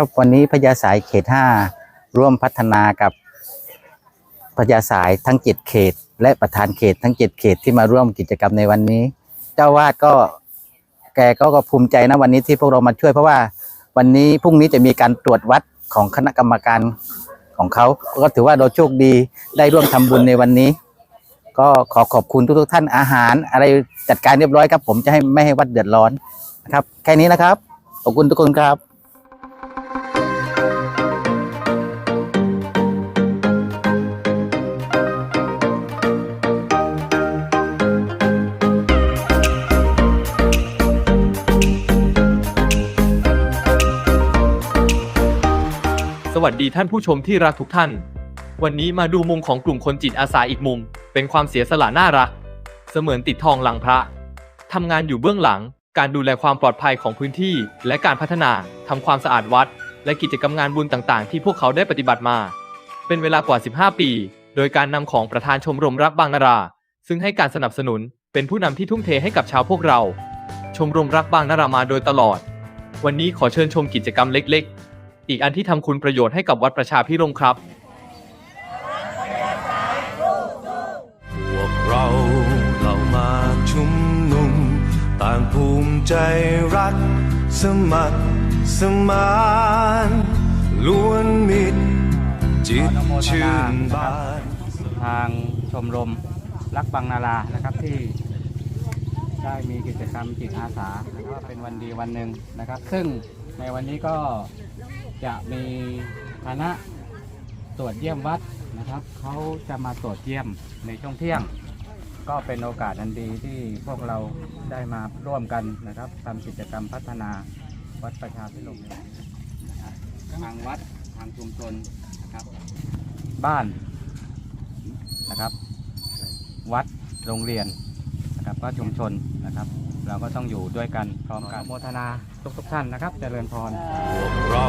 ครับวันนี้พญาสายเขต5ร่วมพัฒนากับพญาสายทั้ง7เขต และประธานเขตทั้ง7เขตที่มาร่วมกิจกรรมในวันนี้ เจ้าวาดก็แกก็ก็ภูมิใจนะวันนี้ที่พวกเรามาช่วยเพราะว่าวันนี้พรุ่งนี้จะมีการตรวจวัดของคณะกรรมการของเขา ก็ถือว่าเราโชคดีได้ร่วมทำบุญในวันนี้ ก็ขอขอบคุณทุกๆท่านอาหาร อะไรจัดการเรียบร้อยครับ ผมจะให้ไม่ให้วัดเดือดร้อนนะครับ แค่นี้นะครับขอบคุณทุกคนครับ วัสดีท่านผู้ชมที่รักทุกท่าน วันนี้มาดูมุมของกลุ่มคนจิตอาสาอีกมุม เป็นความเสียสละน่ารัก เสมือนติดทองหลังพระทำงานอยู่เบื้องหลัง การดูแลความปลอดภัยของพื้นที่ และการพัฒนาทำความสะอาดวัด และกิจกรรมงานบุญต่างๆ ที่พวกเขาได้ปฏิบัติมา เป็นเวลากว่า 15 ปี โดยการนำของประธานชมรมรักบางนารา ซึ่งให้การสนับสนุน เป็นผู้นำที่ทุ่มเทให้กับชาวพวกเรา ชมรมรักบางนารามาโดยตลอด วันนี้ขอเชิญชมกิจกรรมเล็กๆ อีกอันที่ทำคุณประโยชน์ให้กับวัดประชาพิรมครับ พวกเราเหล่ามาชุมนุม ต่างภูมิใจรัก สมัครสมานล้วนมิตร จิตชื่นบาน ทางชมรมรักบางนารานะครับที่ ได้มีกิจกรรมจิตอาสานะครับว่าเป็นวันดีวันหนึ่งนะครับ ซึ่งในวันนี้ก็จะมีคณะตรวจเยี่ยมวัดนะครับเขาจะมาตรวจเยี่ยมในช่วงเที่ยง ก็เป็นโอกาสอันดีที่พวกเราได้มาร่วมกันนะครับทำกิจกรรมพัฒนาวัดประชาพิรมนะครับทางวัดทางชุมชนนะครับ บ้านนะครับ วัดโรงเรียน นะครับ ก็ชุมชนนะครับ เราก็ต้องอยู่ด้วยกันพร้อมกันโมทนาทุกทุกๆท่านนะครับเจริญพรพวกเรา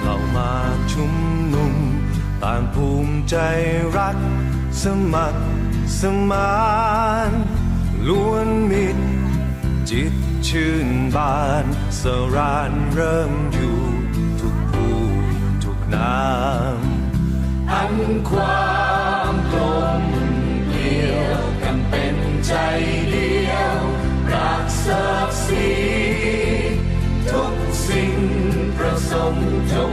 เหล่ามาชุมนุมต่างภูมิใจรัก สมัครสมานล้วนมิตรจิตชื่นบานสรานเริ่มอยู่ทุกภูทุกนามอันความ ป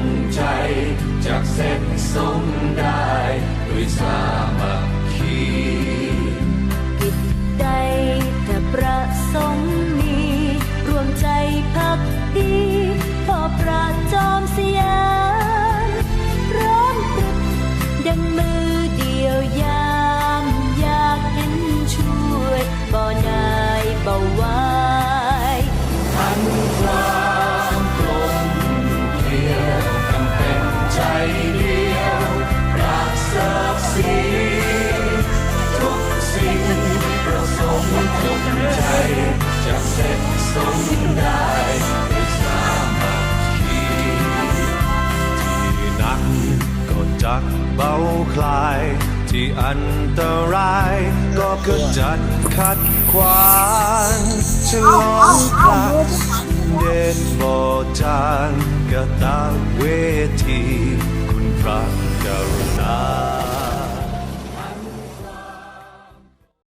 ใจจะเสร็จสมได้ด้วยสามัคคีที่หนักก็จักเบาคลาย ที่อันตราย ก็กระจัดขัดขวางฉลองพระเดชโปรดจางกระตางเวที คุณพระกรุณา